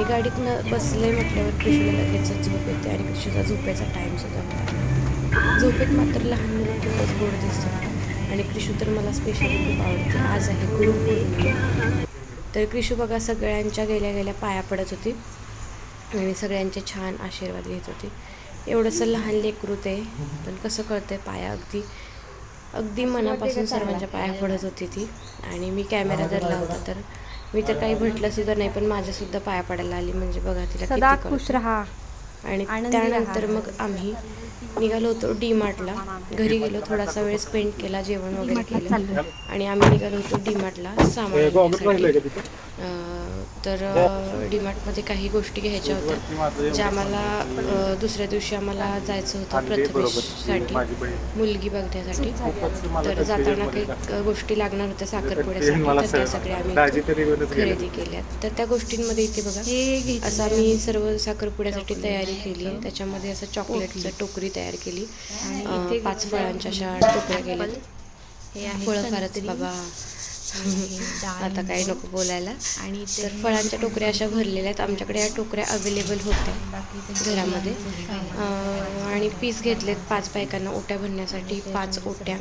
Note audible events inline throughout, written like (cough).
आणि गाडीत न बसले म्हटल्यावर कृषीला लगेच झोप येते आणि कृषीचा झोपेचा टाईमसुद्धा होता झोपेत मात्र लहान मुलं खूपच गोड दिसतात. आणि कृषू तर मला स्पेशली खूप आवडते. आज आहे गुरुपौर्णिमा. तर कृषू बघा सगळ्यांच्या गेल्या गेल्या पाया पडत होती. आणि सगळ्यांचे छान आशीर्वाद घेत होती. एवढंसं लहान लेकरू ते पण कसं कळतंय पाया अगदी अगदी मनापासून सर्वांच्या पाया पडत होती ती. आणि मी कॅमेरा धरला होता तर मी तर काही म्हटलं सुद्धा नाही पण माझ्यासुद्धा पाया पडायला आली म्हणजे बघा तिला सदा खुश. राहा आणि त्यानंतर. मग आम्ही निघालो होतो डी मार्टला घरी गेलो थोडासा वेळ स्पेंड केला जेवण वगैरे केलं. आणि आम्ही निघालो होतो डी मार्टला सामान तर डी मार्टमध्ये काही गोष्टी घ्यायच्या होत्या ज्या आम्हाला दुसऱ्या दिवशी आम्हाला जायचं होतं प्रथमेशसाठी मुलगी बघण्यासाठी. तर जाताना काही गोष्टी लागणार होत्या साखरपुड्यासाठी तर त्या सगळ्या आम्ही खरेदी केल्यात. तर त्या गोष्टींमध्ये इथे बघा हे असं आम्ही सर्व साखरपुड्यासाठी तयारी केली त्याच्यामध्ये असं चॉकलेटचं टोकरी तयार केली. पाच फळांच्या अशा टोकऱ्या केल्या आहे फळं फारच बाबा आता काही नको बोलायला. आणि तर फळांच्या टोकऱ्या अशा भरलेल्या आहेत. आमच्याकडे या टोकऱ्या अवेलेबल होत्या घरामध्ये. आणि पीस घेतलेत पाच बायकांना ओट्या भरण्यासाठी. पाच ओट्या.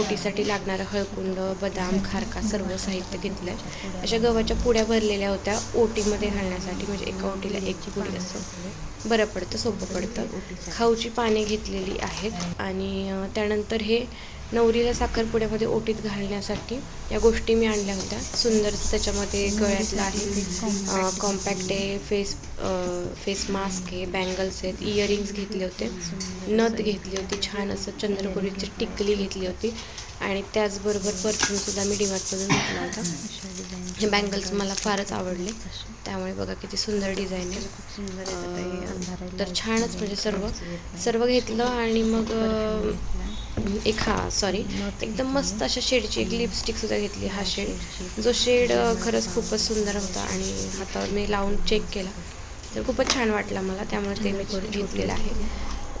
ओटीसाठी लागणारं हळकुंड बदाम खारका सर्व साहित्य घेतलं आहे अशा गव्हाच्या पुड्या भरलेल्या होत्या. ओटीमध्ये घालण्यासाठी म्हणजे एका ओटीला एक पुडी असं. बरं पडतं सोपं पडतं. खाऊची पाने घेतलेली आहेत. आणि त्यानंतर हे नवरीला साखरपुड्यामध्ये ओटीत घालण्यासाठी या गोष्टी मी आणल्या होत्या. सुंदर त्याच्यामध्ये गळ्यातलं आहे. कॉम्पॅक्ट आहे. फेस फेस मास्क आहे बँगल्स आहेत इयरिंग्स घेतले होते. नथ घेतली होती छान असं चंद्रपुरीची टिकली घेतली होती. आणि त्याचबरोबर परफ्यूमसुद्धा मी डिमार्टमधून घेतला होता. हे बँगल्स मला फारच आवडले. त्यामुळे बघा किती सुंदर डिझाईन आहे. तर छानच म्हणजे सर्व सर्व घेतलं आणि मग एक हा सॉरी एकदम मस्त अशा शेडची एक लिपस्टिक सुद्धा घेतली हा शेड जो शेड खरंच खूपच सुंदर होता आणि हातावर मी लावून चेक केला. तर खूपच छान वाटला मला त्यामुळे ते मी घेतलेलं आहे.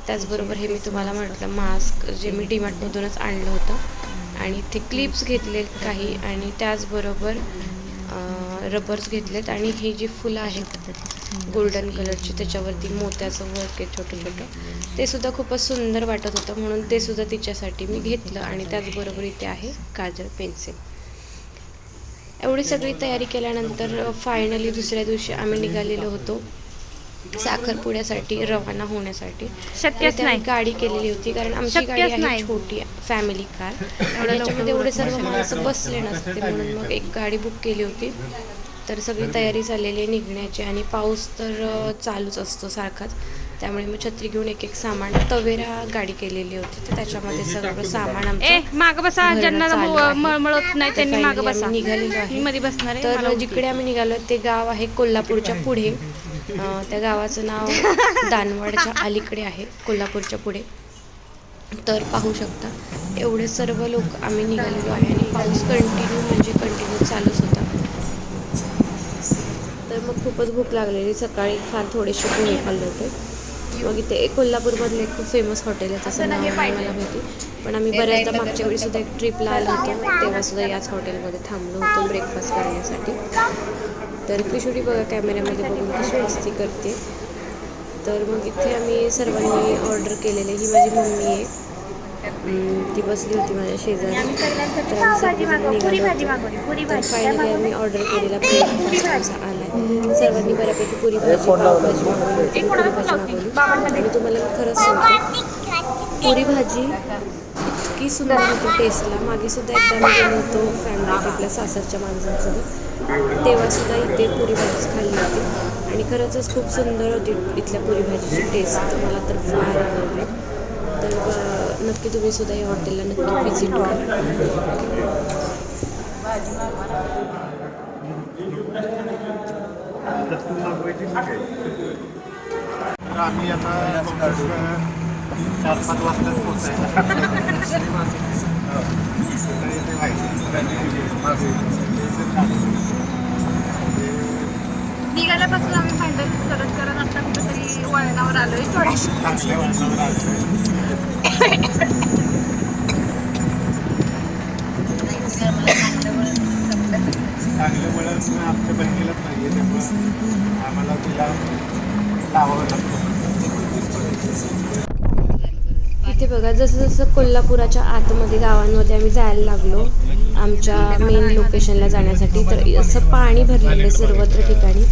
त्याचबरोबर हे मी तुम्हाला म्हटलं मास्क जे मी डीमार्टमधूनच आणलं होतं. आणि ते क्लिप्स घेतले काही आणि त्याचबरोबर रबर्स घेतलेत आणि हे जी फुलं आहेत गोल्डन कलरची त्याच्यावरती मोत्याचं वर्क आहे छोटं छोटं. ते सुद्धा खूपच सुंदर वाटत होतं म्हणून ते सुद्धा तिच्यासाठी मी घेतलं आणि त्याचबरोबर इथे आहे काजळ पेन्सिल. एवढी सगळी तयारी केल्यानंतर फायनली दुसऱ्या दिवशी आम्ही निघालेलो होतो साखरपुड्यासाठी रवाना होण्यासाठी. शक्यच नाही. गाडी केलेली होती कारण आमची गाडी आहे. छोटी फॅमिली कार आणि याच्यामध्ये एवढे सर्व माणसं बसले नसते म्हणून मग एक गाडी बुक केली होती. तर सगळी तयारी झालेली आहे निघण्याची आणि पाऊस तर चालूच असतो सारखाच. त्यामुळे मग छत्री घेऊन एक एक सामान तवेरा गाडी केलेली होती. तर त्याच्यामध्ये सगळं सामान आमचं माग बसा ज्यांना चालू मु- आहे. मळमळत नाही तर त्यांनी माग finally बसा. आम्ही निघालेलो आहे. मी मध्ये बसणार आहे मला तर. जिकडे आम्ही निघालो ते गाव आहे कोल्हापूरच्या पुढे. त्या गावाचं नाव (laughs) दानवाडच्या अलीकडे आहे कोल्हापूरच्या पुढे. तर पाहू शकता एवढे सर्व लोक आम्ही निघालेलो आहे आणि पाऊस कंटिन्यू म्हणजे कंटिन्यू होता तर मग खूपच भूक लागलेली. सकाळी फार थोडेसे पोहे खाल्ले होते. मग इथे एक कोल्हापूरमधले एक खूप फेमस हॉटेल आहे. त्याचं नाव मला माहिती. पण आम्ही बऱ्याचदा मागच्या वेळी सुद्धा एक ट्रिपला आलो होतो. तेव्हा सुद्धा याच हॉटेलमध्ये थांबलो होतो ब्रेकफास्ट करण्यासाठी. तर किशोरी बघा कॅमेऱ्यामध्ये बघून कशी मस्ती करते. तर मग इथे आम्ही सर्वांनी ऑर्डर केलेले. ही माझी मम्मी आहे. ती बसली होती माझ्या शेजारी. तर आम्ही सर्वजण निघालो तर फायनली आम्ही ऑर्डर केलेला ब्रेकफास्ट आमचा आला. सर्वांनी बऱ्यापैकी पुरी भाजी पावभाजी मागवली होती मी पुरी भाजी मागवली आणि तुम्हाला मी खरंच सांगते पुरी भाजी इतकी सुंदर होती टेस्टला. मागे सुद्धा एकदा मी गेलो होतो फॅमिली ट्रिपला सासरच्या माणसांसोबत. तेव्हा सुद्धा इथे पुरी भाजीच खाल्ली होती. आणि खरंच खूप सुंदर होती इथल्या पुरी भाजीची टेस्ट तर मला तर फार आवडली. तर नक्की तुम्ही सुद्धा या हॉटेलला नक्की व्हिजिट करा. तर आम्ही आता चार पाच वाजता निघाल्यापासून आम्ही फायनल करत करत आता कुठेतरी वळणावर आलोय वाजता चांगलं वळण आमच्या बहिणीला इथे बघा जसं जसं कोल्हापुराच्या आतमध्ये गावांमध्ये आम्ही जायला लागलो आमच्या मेन लोकेशनला जाण्यासाठी तर असं पाणी भरलेलं आहे सर्वत्र ठिकाणी.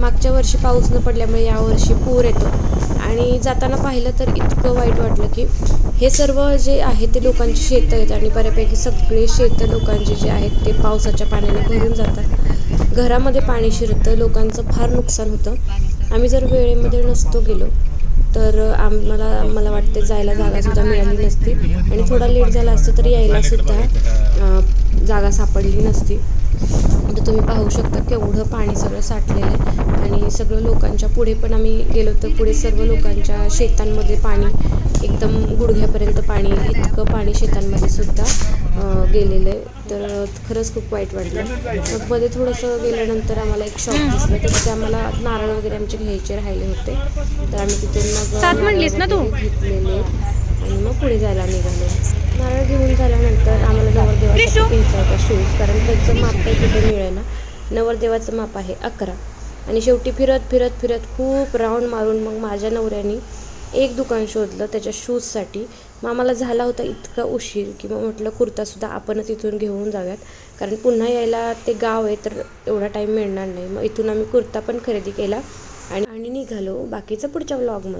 मागच्या वर्षी पाऊस न पडल्यामुळे यावर्षी पूर येतो. आणि जाताना पाहिलं तर इतकं वाईट वाटलं की हे सर्व जे आहे ते लोकांची शेतं आहेत आणि बऱ्यापैकी सगळे शेतं लोकांची जे आहेत ते पावसाच्या पाण्याने भरून जातात. घरामध्ये पाणी शिरतं लोकांचं फार नुकसान होतं. आम्ही जर वेळेमध्ये नसतो गेलो तर आम्हाला मला वाटते जायला जागासुद्धा मिळाली नसती. आणि थोडा लेट झाला असतं तर यायलासुद्धा जागा सापडली नसती. तर तुम्ही पाहू शकता केवढं पाणी सगळं साठलेलं आहे. आणि सगळं लोकांच्या पुढे पण आम्ही गेलो तर पुढे सर्व लोकांच्या शेतांमध्ये पाणी एकदम गुडघ्यापर्यंत पाणी इतकं पाणी शेतांमध्ये सुद्धा गेलेलं आहे तर खरंच खूप वाईट वाटलं. मग मध्ये थोडंसं गेल्यानंतर आम्हाला एक शॉप दिसलं तर तिथे आम्हाला नारळ वगैरे आमचे घ्यायचे राहिले होते. तर आम्ही तिथून मग घेतलेले आणि मग पुढे जायला निघालो. नारळ घेऊन झाल्यानंतर आम्हाला नवरदेवासाठी घ्यायचा होता शूज कारण त्याचं माप काही कुठे मिळेल ना. नवरदेवाचं माप आहे अकरा. आणि शेवटी फिरत फिरत फिरत खूप राऊंड मारून मग माझ्या नवऱ्याने एक दुकान शोधलं त्याच्या शूजसाठी. मग आम्हाला झाला होता इतका उशीर की मग म्हटलं कुर्तासुद्धा आपणच इथून घेऊन जाऊयात. कारण पुन्हा यायला ते गाव आहे तर एवढा टाईम मिळणार नाही. मग इथून आम्ही कुर्ता पण खरेदी केला आणि आणि निघालो बाकीचं पुढच्या व्लॉगमध्ये